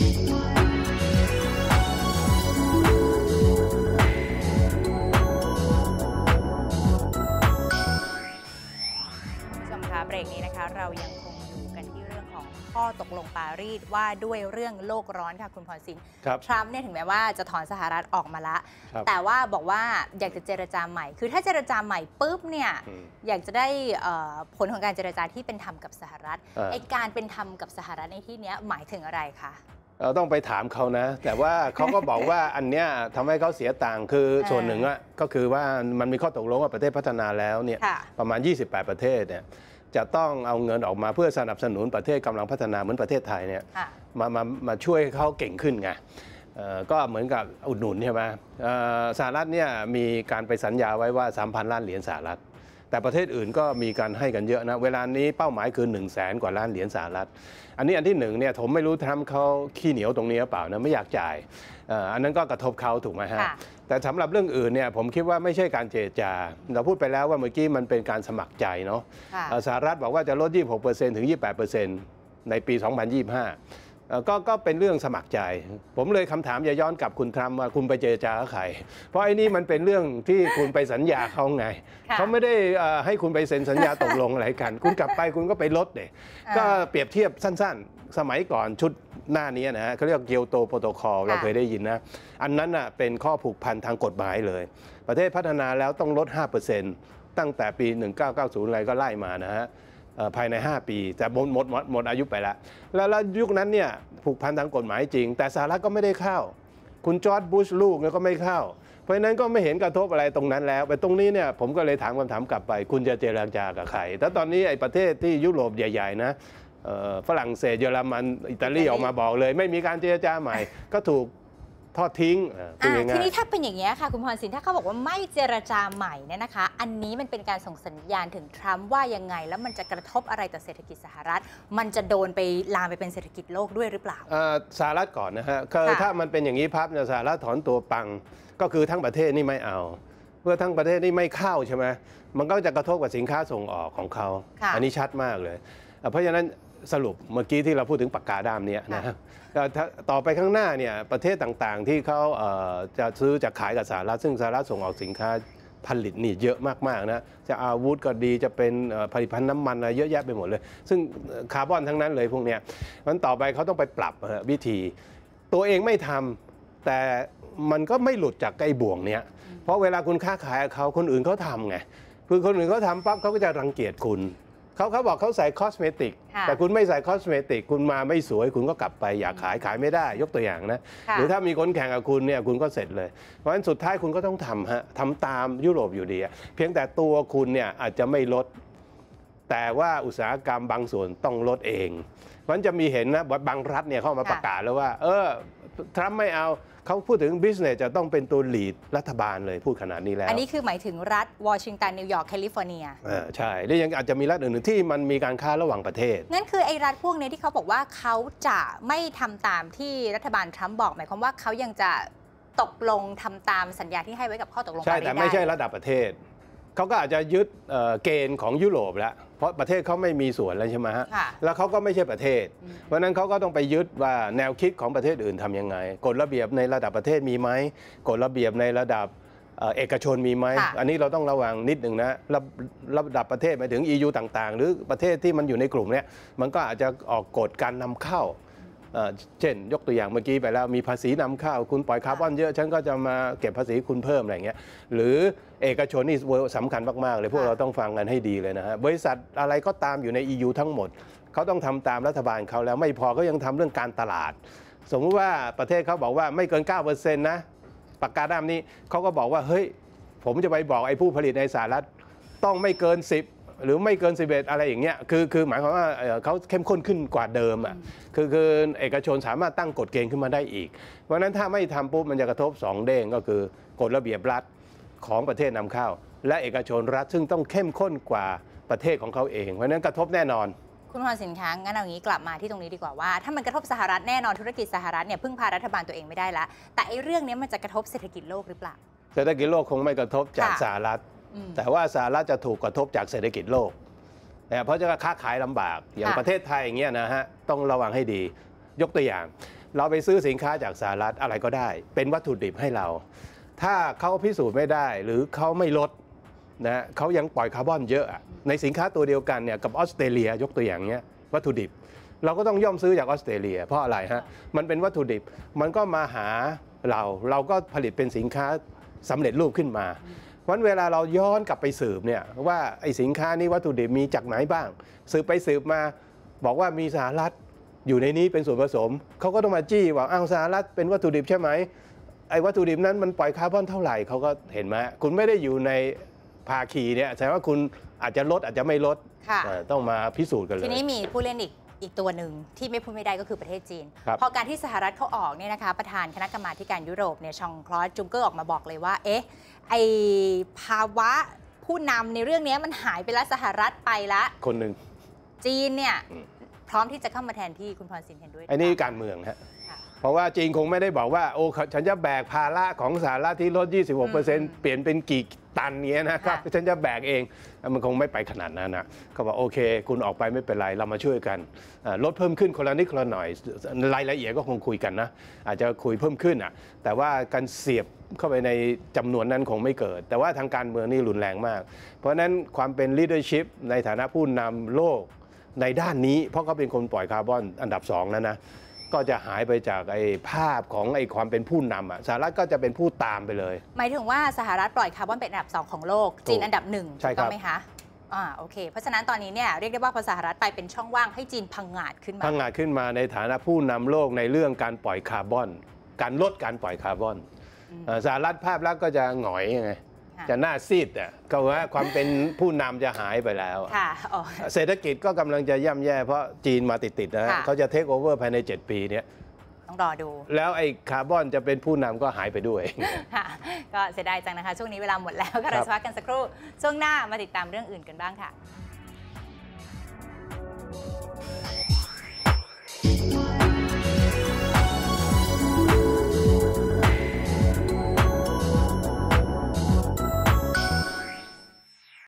คุณผู้ชมคะเบรกนี้นะคะเรายังคงอยู่กันที่เรื่องของข้อตกลงปารีสว่าด้วยเรื่องโลกร้อนค่ะคุณพรสินครับ ทรัมป์เนี่ยถึงแม้ว่าจะถอนสหรัฐออกมาละ ครับแต่ว่าบอกว่าอยากจะเจรจาใหม่ คือถ้าเจรจาใหม่ปุ๊บเนี่ยอืมอยากจะได้เอ่อผลของการเจรจาที่เป็นธรรมกับสหรัฐอ่า ไอการเป็นธรรมกับสหรัฐในที่เนี้ยหมายถึงอะไรคะ เราต้องไปถามเขานะ แต่ว่าเขาก็บอกว่าอันเนี้ยทำให้เขาเสียตังค์คืออ่าส่วนหนึ่งอะก็คือว่ามันมีข้อตกลงว่าประเทศพัฒนาแล้วเนี่ยค่ะประมาณ 28 ประเทศเนี่ยจะต้องเอาเงินออกมาเพื่อสนับสนุนประเทศกำลังพัฒนาเหมือนประเทศไทยเนี่ยค่ะมามามาช่วยให้เขาเก่งขึ้นไงเอ่อก็เหมือนกับอุดหนุนใช่ไหมเอ่อสหรัฐเนี่ยมีการไปสัญญาไว้ว่า 3,000 ล้านเหรียญสหรัฐ แต่ประเทศอื่นก็มีการให้กันเยอะนะ เวลานี้เป้าหมายคือ1 0 0 0 0แสนกว่าล้านเหรียญสหรัฐ อันนี้อันที่หนึ่งเนี่ยผมไม่รู้ทำเขาขี้เหนียวตรงนี้หรือเปล่านะไม่อยากจ่ายเอ่ออันนั้นก็กระทบเขาถูกไหมฮะค่ะแต่สำหรับเรื่องอื่นเนี่ยผมคิดว่าไม่ใช่การเจรจา เราพูดไปแล้วว่าเมื่อกี้มันเป็นการสมัครใจเนาะค่ะเอ่อสหรัฐบอกว่าจะลด 26%ถึง 28%ในปี 2025เอ่อ ก็ก็เป็นเรื่องสมัครใจ ผมเลยคำถามอย่าย้อนกลับคุณทรัมป์ว่าคุณไปเจรจากับใคร เพราะไอ้นี่มันเป็นเรื่องที่คุณไปสัญญาเขาไงค่ะเขาไม่ได้เอ่อให้คุณไปเซ็นสัญญาตกลงอะไรกัน คุณกลับไปคุณก็ไปลดเด็อ่าก็เปรียบเทียบสั้น ๆ สมัยก่อนชุดหน้านี้นะฮะเขาเรียกเกียวโตโปรโตคอลเราเคยได้ยินนะ อันนั้นน่ะเป็นข้อผูกพันทางกฎหมายเลย ประเทศพัฒนาแล้วต้องลด 5%ตั้งแต่ปี 1990 อะไรก็ไล่มานะฮะเอ่อ ภายใน 5 ปี แต่หมดหมดหมดหมดอายุไปแล้วแล้ว แล้วยุคนั้นเนี่ยผูกพันทางกฎหมายจริง แต่สหรัฐก็ไม่ได้เข้า คุณจอร์ดบุชลูกเนี่ยก็ไม่เข้า เพราะฉะนั้นก็ไม่เห็นกระทบอะไรตรงนั้นแล้วแต่ตรงนี้เนี่ยผมก็เลยถามคำถามกลับไป คุณจะเจรจากับใครแต่ตอนนี้ไอ้ประเทศที่ยุโรปใหญ่ ๆ นะเอ่อฝรั่งเศสเยอรมันอิตาลีออกมาบอกเลย ไม่มีการเจรจาใหม่ก็ถูก ทอดทิ้งเอ่อพูดอ่าง่ายๆทีนี้ถ้าเป็นอย่างนี้ยค่ะ คุณพรสินถ้าเขาบอกว่าไม่เจรจาใหม่เนี่ยนะคะ อันนี้มันเป็นการส่งสัญญาณถึงทรัมป์ว่ายังไง แล้วมันจะกระทบอะไรต่อเศรษฐกิจสหรัฐ มันจะโดนไปลามไปเป็นเศรษฐกิจโลกด้วยหรือเปล่าเอ่อสหรัฐก่อนนะฮะคือค่ะถ้ามันเป็นอย่างนี้พับเนี่ยสหรัฐถอนตัวปัง ก็คือทั้งประเทศนี่ไม่เอา เพื่อทั้งประเทศนี่ไม่เข้าใช่ไหมมันก็จะกระทบกับสินค้าส่งออกของเขาค่ะอันี้ชัดมากเลยเอ่อเพราะฉะนั้น สรุปเมื่อกี้ที่เราพูดถึงปากกาด้ามเนี้ยนะฮะเอ่อถ้าต่อไปข้างหน้าเนี่ยประเทศต่างๆ ที่เขาเอ่อจะซื้อจะขายกับสหรัฐซึ่งสหรัฐส่งออกสินค้าผลิตนี่เยอะมากๆนะจะอาวุธก็ดีจะเป็นเอ่อผลิตภัณฑ์น้ำมันอะไรเยอะแยะไปหมดเลย ซึ่งเอ่อคาร์บอนทั้งนั้นเลยพวกเนี้ยมันต่อไปเขาต้องไปปรับเอ่อวิธี ตัวเองไม่ทำแต่มันก็ไม่หลุดจากไอ้บ่วงเนี้ยเพราะเวลาคุณค้าขายกับเขาคนอื่นเขาทำไงคือคนอื่นเขาทำปั๊บเขาก็จะรังเกียจคุณ เขาเขาบอกเขาใส่คอสเมติก ค่ะแต่คุณไม่ใส่คอสเมติก คุณมาไม่สวย คุณก็กลับไปอยากขายขายไม่ได้ยกตัวอย่างนะ ค่ะ หรือถ้ามีคนแข่งกับคุณเนี่ยคุณก็เสร็จเลย เพราะฉะนั้นสุดท้ายคุณก็ต้องทำฮะทำตามยุโรปอยู่ดีอะเพียงแต่ตัวคุณเนี่ยอาจจะไม่ลด แต่ว่าอุตสาหกรรมบางส่วนต้องลดเอง มันจะมีเห็นนะบางรัฐเนี่ยเข้ามาค่ะ ประกาศแล้วว่า เออ ทรัมป์ไม่เอาเขาพูดถึงบิสเนสจะต้องเป็นตัวลีดรัฐบาลเลยพูดขนาดนี้แล้ว อันนี้คือหมายถึงรัฐวอชิงตัน นิวยอร์ก แคลิฟอร์เนียเออใช่ แล้วยังอาจจะมีรัฐอื่นๆที่มันมีการค้าระหว่างประเทศนั่นคือไอ้รัฐพวกนี้ที่เขาบอกว่าเขาจะไม่ทำตามที่รัฐบาลทรัมป์บอกหมายความว่าเขายังจะตกลงทำตามสัญญาที่ให้ไว้กับข้อตกลงใช่ปารีสแต่ไม่ใช่ด้ระดับประเทศเขาก็อาจจะยึดเอ่อเกณฑ์ของยุโรปแล้ว เพราะประเทศเขาไม่มีส่วนแล้วใช่ไหมฮะค่ะแล้วเขาก็ไม่ใช่ประเทศอืมเพราะฉะนั้นเขาก็ต้องไปยึดว่าแนวคิดของประเทศอื่นทำยังไงกฎระเบียบในระดับประเทศมีไหมกฎระเบียบในระดับเอ่อเอกชนมีไหมค่ะอันนี้เราต้องระวังนิดหนึ่งนะระระดับประเทศหมายถึง EU ต่างๆ หรือประเทศที่มันอยู่ในกลุ่มเนี้ยมันก็อาจจะออกกฎการนำเข้า เช่น ยกตัวอย่างเมื่อกี้ไปแล้วมีภาษีนำเข้าคุณปล่อยคาร์บอนเยอะฉันก็จะมาเก็บภาษีคุณเพิ่มอะไรเงี้ยหรือเอกชนนี่สำคัญมาก ๆ เลยพวกเราต้องฟังกันให้ดีเลยนะฮะบริษัทอะไรก็ตามอยู่ใน EU ทั้งหมดเขาต้องทำตามรัฐบาลเขาแล้วไม่พอก็ยังทำเรื่องการตลาด สมมติว่าประเทศเขาบอกว่าไม่เกิน 9%นะปากกาด้ามนี้เขาก็บอกว่าเฮ้ยผมจะไปบอกไอ้ผู้ผลิตในสหรัฐต้องไม่เกิน 10 หรือไม่เกิน 11 อะไรอย่างเงี้ยคือคือหมายความว่าเอ่อเขาเข้มข้นขึ้นกว่าเดิมอะคือคือเอกชนสามารถตั้งกฎเกณฑ์ขึ้นมาได้อีก เพราะฉะนั้นถ้าไม่ทำปุ๊บมันจะกระทบ 2 เด้งก็คือกฎระเบียบรัฐของประเทศนำเข้า และเอกชนรัฐซึ่งต้องเข้มข้นกว่าประเทศของเขาเอง เพราะฉะนั้นกระทบแน่นอนคุณพรสินค้างั้นเอางี้กลับมาที่ตรงนี้ดีกว่าว่าถ้ามันกระทบสหรัฐแน่นอนธุรกิจสหรัฐเนี่ยพึ่งพารัฐบาลตัวเองไม่ได้ละแต่ไอ้เรื่องนี้มันจะกระทบเศรษฐกิจโลกหรือเปล่าเศรษฐกิจโลกคงไม่กระทบจากค่ะสหรัฐอืม แต่ว่าสหรัฐจะถูกกระทบจากเศรษฐกิจโลกนะเพราะจะค้าขายลำบากอย่างค่ะประเทศไทยอย่างเงี้ยนะฮะต้องระวังให้ดี ยกตัวอย่าง เราไปซื้อสินค้าจากสหรัฐอะไรก็ได้ เป็นวัตถุดิบให้เรา ถ้าเขาพิสูจน์ไม่ได้หรือเขาไม่ลดนะเขายังปล่อยคาร์บอนเยอะอะในสินค้าตัวเดียวกันเนี่ยกับออสเตรเลียยกตัวอย่างเนี้ยวัตถุดิบ เราก็ต้องย่อมซื้อจากออสเตรเลีย เพราะอะไรฮะมันเป็นวัตถุดิบมันก็มาหาเราเราก็ผลิตเป็นสินค้าสำเร็จรูปขึ้นมาเพ ราะฉะนั้นเวลาเราย้อนกลับไปสืบเนี่ยว่าไอ้สินค้านี้วัตถุดิบมีจากไหนบ้าง สืบไปสืบมาบอกว่ามีสหรัฐอยู่ในนี้เป็นส่วนผสม เขาก็ต้องมาจี้ว่าอ้าวสหรัฐเป็นวัตถุดิบใช่ไหมไอ้วัตถุดิบนั้นมันปล่อยคาร์บอนเท่าไหร่เขาก็เห็นไหมคุณไม่ได้อยู่ในภาคีเนี่ยแสดงว่าคุณอาจจะลดอาจจะไม่ลดค่ะเอ่อต้องมาพิสูจน์กันเลย ทีนี้มีผู้เล่นอีก อีกตัวหนึ่งที่ไม่พูดไม่ได้ก็คือประเทศจีนครับพอการที่สหรัฐเขาออกเนี่ยนะคะประธานคณะกรรมาธิการยุโรปเนี่ยชองคลอสจุงเกอร์ออกมาบอกเลยว่า เอ๊ะไอภาวะผู้นำในเรื่องนี้มันหายไปแล้วสหรัฐไปละคนหนึ่งจีจีนเนี่ยอืมพร้อมที่จะเข้ามาแทนที่คุณพรสินเห็นด้วยหรือันนี้เปล่การเมืองฮะค่ะ เพราะว่าจีนคงไม่ได้บอกว่าโอ้ฉันจะแบกภาระของสหรัฐที่ลดอืม26%เปลี่ยนเป็นกี่ตันเนี้ยนะครับค่ะฉันจะแบกเอง มันคงไม่ไปขนาดนั้นนะก็บอกโอเค คุณออกไปไม่เป็นไร เรามาช่วยกันอ่าลดเพิ่มขึ้นคนละนิดคนละหน่อย รายละเอียดก็คงคุยกันนะ อาจจะคุยเพิ่มขึ้นอะแต่ว่าการเสียบเข้าไปในจำนวนนั้นคงไม่เกิด แต่ว่าทางการเมืองนี่รุนแรงมาก เพราะฉะนั้นความเป็น leadership ในฐานะผู้นำโลกในด้านนี้ เพราะเขาเป็นคนปล่อยคาร์บอนอันดับสองแล้วนะ ก็จะหายไปจากไอ้ภาพของไอ้ความเป็นผู้นำอะสหรัฐก็จะเป็นผู้ตามไปเลย หมายถึงว่าสหรัฐปล่อยคาร์บอนเป็นอันดับ 2 ของโลก จีนอันดับหนึ่งใช่ถูกครัต้อบงไหมคะอ่าโอเค เพราะฉะนั้นตอนนี้เนี่ยเรียกได้ว่าพอสหรัฐไปเป็นช่องว่างให้จีนพังงาดขึ้นมาพังงาดขึ้นมาในฐานะผู้นำโลกในเรื่องการปล่อยคาร์บอน การลดการปล่อยคาร์บอนอืมเอ่อสหรัฐภาพลักษณ์ก็จะหงอยไงค่ะ จะหน้าซีดอะก็ว่าความเป็นผู้นำจะหายไปแล้ว เศรษฐกิจก็กำลังจะย่ำแย่เพราะจีนมาติดๆนะเขาจะเทคโอเวอร์ภายใน 7 ปีเนี้ยต้องรอดู แล้วไอ้คาร์บอนจะเป็นผู้นำก็หายไปด้วยก็เสียดายจังนะคะ ช่วงนี้เวลาหมดแล้วก็เราพักกันสักครู่ ช่วงหน้ามาติดตามเรื่องอื่นกันบ้างค่ะ